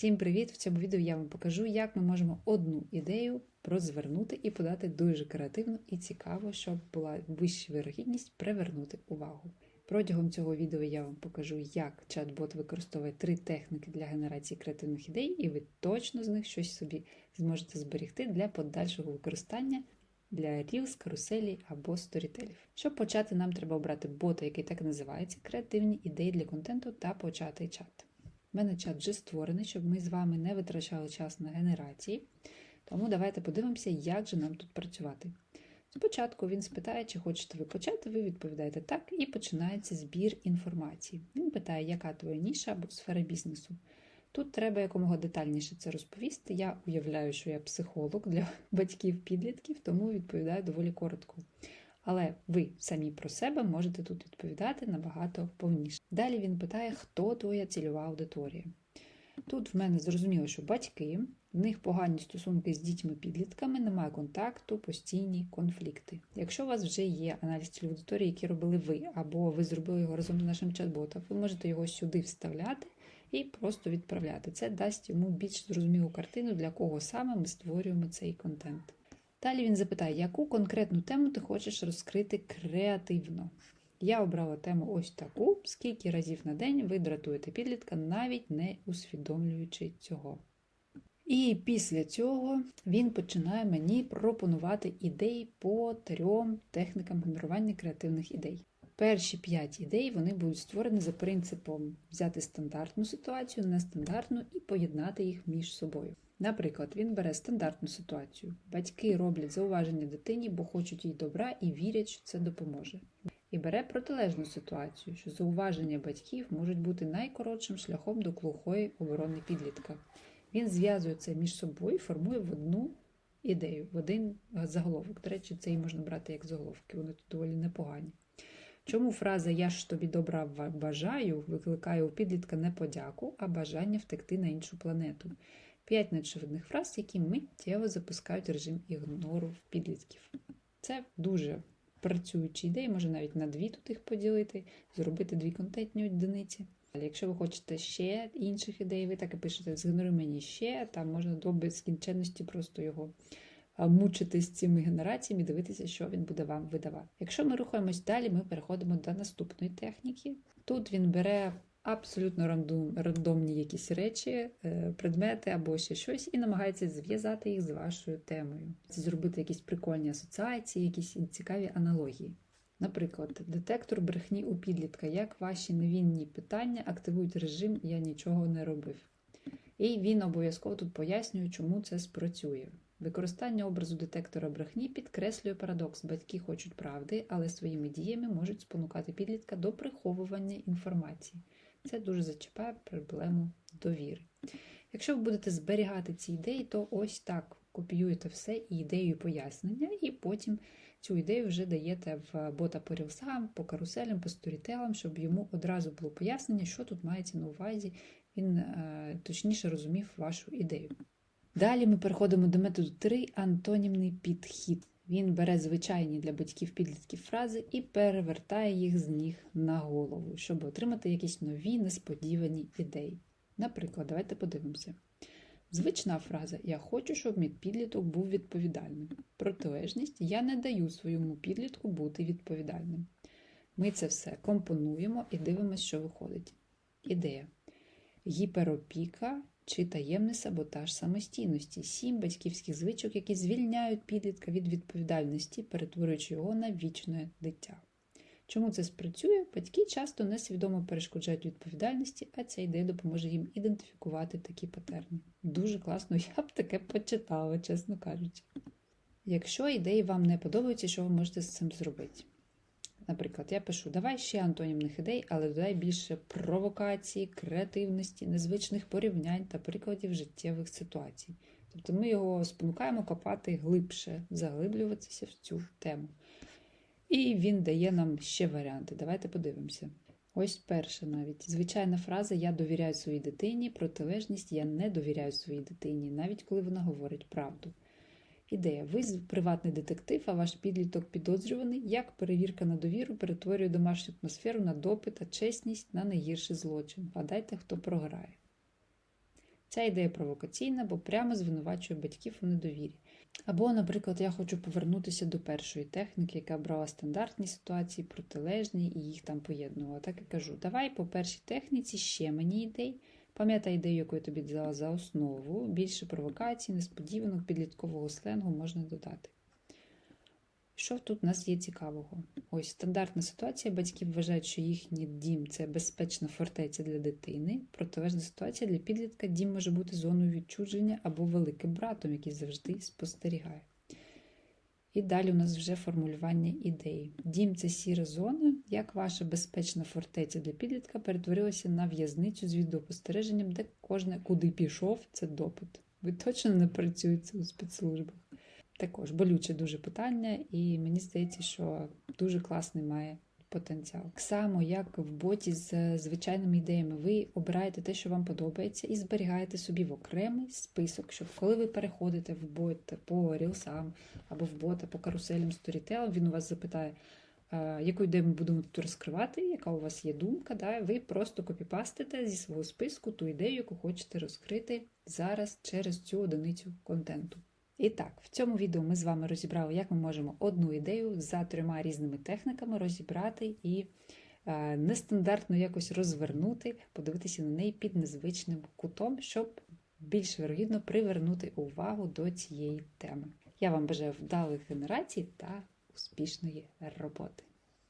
Всім привіт! В цьому відео я вам покажу, як ми можемо одну ідею розвернути і подати дуже креативно і цікаво, щоб була вища вирогідність привернути увагу. Протягом цього відео я вам покажу, як чат-бот використовує три техніки для генерації креативних ідей, і ви точно з них щось собі зможете зберегти для подальшого використання для Reels, каруселі або сторітелів. Щоб почати, нам треба обрати бота, який так і називається креативні ідеї для контенту та почати чат. У мене чат вже створений, щоб ми з вами не витрачали час на генерації. Тому давайте подивимося, як же нам тут працювати. Спочатку він спитає, чи хочете ви почати, ви відповідаєте так, і починається збір інформації. Він питає, яка твоя ніша або сфера бізнесу. Тут треба якомога детальніше це розповісти. Я уявляю, що я психолог для батьків-підлітків, тому відповідаю доволі коротко. Але ви самі про себе можете тут відповідати набагато повніше. Далі він питає, хто твоя цільова аудиторія. Тут в мене зрозуміло, що батьки, в них погані стосунки з дітьми-підлітками, немає контакту, постійні конфлікти. Якщо у вас вже є аналіз цільової аудиторії, який робили ви, або ви зробили його разом з нашим чат-ботом, ви можете його сюди вставляти і просто відправляти. Це дасть йому більш зрозумілу картину, для кого саме ми створюємо цей контент. Далі він запитає, яку конкретну тему ти хочеш розкрити креативно. Я обрала тему ось таку, скільки разів на день ви дратуєте підлітка, навіть не усвідомлюючи цього. І після цього він починає мені пропонувати ідеї по трьом технікам генерування креативних ідей. Перші п'ять ідей вони будуть створені за принципом взяти стандартну ситуацію, нестандартну і поєднати їх між собою. Наприклад, він бере стандартну ситуацію. Батьки роблять зауваження дитині, бо хочуть їй добра і вірять, що це допоможе. І бере протилежну ситуацію, що зауваження батьків можуть бути найкоротшим шляхом до глухої оборони підлітка. Він зв'язує це між собою і формує в одну ідею, в один заголовок. До речі, це і можна брати як заголовки, вони тут доволі непогані. Чому фраза Я ж тобі добра бажаю викликає у підлітка не подяку, а бажання втекти на іншу планету? П'ять неочевидних фраз, які миттєво запускають режим ігнору в підлітків. Це дуже працюючі ідеї, може навіть на дві тут їх поділити, зробити дві контентні одиниці. Але якщо ви хочете ще інших ідей, ви так і пишете згенеруй мені ще, там можна до безкінченності просто його мучити з цими генераціями дивитися, що він буде вам видавати. Якщо ми рухаємось далі, ми переходимо до наступної техніки. Тут він бере абсолютно рандом, рандомні якісь речі, предмети або ще щось, і намагається зв'язати їх з вашою темою. Зробити якісь прикольні асоціації, якісь цікаві аналогії. Наприклад, детектор брехні у підлітка, як ваші невінні питання активують режим Я нічого не робив. І він обов'язково тут пояснює, чому це спрацює. Використання образу детектора брехні підкреслює парадокс. Батьки хочуть правди, але своїми діями можуть спонукати підлітка до приховування інформації. Це дуже зачіпає проблему довіри. Якщо ви будете зберігати ці ідеї, то ось так копіюєте все і ідею пояснення, і потім цю ідею вже даєте в бота по рілсам, по каруселям, по сторітелам, щоб йому одразу було пояснення, що тут мається на увазі, він е, точніше розумів вашу ідею. Далі ми переходимо до методу 3 антонімний підхід. Він бере звичайні для батьків-підлітків фрази і перевертає їх з ніг на голову, щоб отримати якісь нові несподівані ідеї. Наприклад, давайте подивимося. Звична фраза Я хочу, щоб мій підліток був відповідальним. Протилежність я не даю своєму підлітку бути відповідальним. Ми це все компонуємо і дивимося, що виходить. Ідея. Гіперопіка чи таємний саботаж самостійності, сім батьківських звичок, які звільняють підлітка від відповідальності, перетворюючи його на вічне дитя. Чому це спрацює? Батьки часто несвідомо перешкоджають відповідальності, а ця ідея допоможе їм ідентифікувати такі патерни. Дуже класно, я б таке почитала, чесно кажучи. Якщо ідеї вам не подобаються, що ви можете з цим зробити? Наприклад, я пишу: давай ще антонімних ідей, але додай більше провокації, креативності, незвичних порівнянь та прикладів життєвих ситуацій. Тобто ми його спонукаємо копати глибше, заглиблюватися в цю тему. І він дає нам ще варіанти. Давайте подивимося. Ось перша навіть. Звичайна фраза Я довіряю своїй дитині, протилежність я не довіряю своїй дитині, навіть коли вона говорить правду. Ідея. Ви приватний детектив, а ваш підліток підозрюваний, як перевірка на довіру перетворює домашню атмосферу на допит, а чесність на найгірший злочин. Гадайте, хто програє. Ця ідея провокаційна, бо прямо звинувачує батьків у недовірі. Або, наприклад, я хочу повернутися до першої техніки, яка брала стандартні ситуації, протилежні і їх там поєднувала. Так і кажу: давай по першій техніці ще мені ідей. Пам'ятай ідею, яку я тобі дала за основу. Більше провокацій, несподіванок, підліткового сленгу можна додати. Що тут у нас є цікавого? Ось стандартна ситуація. Батьки вважають, що їхній дім це безпечна фортеця для дитини. Протилежна ситуація для підлітка дім може бути зоною відчуження або великим братом, який завжди спостерігає. І далі у нас вже формулювання ідеї. Дім це сіра зона, як ваша безпечна фортеця для підлітка перетворилася на в'язницю з відеопостереженням, де кожне куди пішов, це допит. Ви точно не працюєте у спецслужбах. Також болюче дуже питання, і мені здається, що дуже класний має потенціал. Так само, як в боті з звичайними ідеями, ви обираєте те, що вам подобається, і зберігаєте собі в окремий список, щоб коли ви переходите в бот по рілсам або в бота по каруселям сторітелам, він у вас запитає, яку ідею ми будемо тут розкривати, яка у вас є думка. Да? Ви просто копіпастите зі свого списку ту ідею, яку хочете розкрити зараз через цю одиницю контенту. І так, в цьому відео ми з вами розібрали, як ми можемо одну ідею за трьома різними техніками розібрати і е, нестандартно якось розвернути, подивитися на неї під незвичним кутом, щоб більш вірогідно привернути увагу до цієї теми. Я вам бажаю вдалих генерацій та успішної роботи.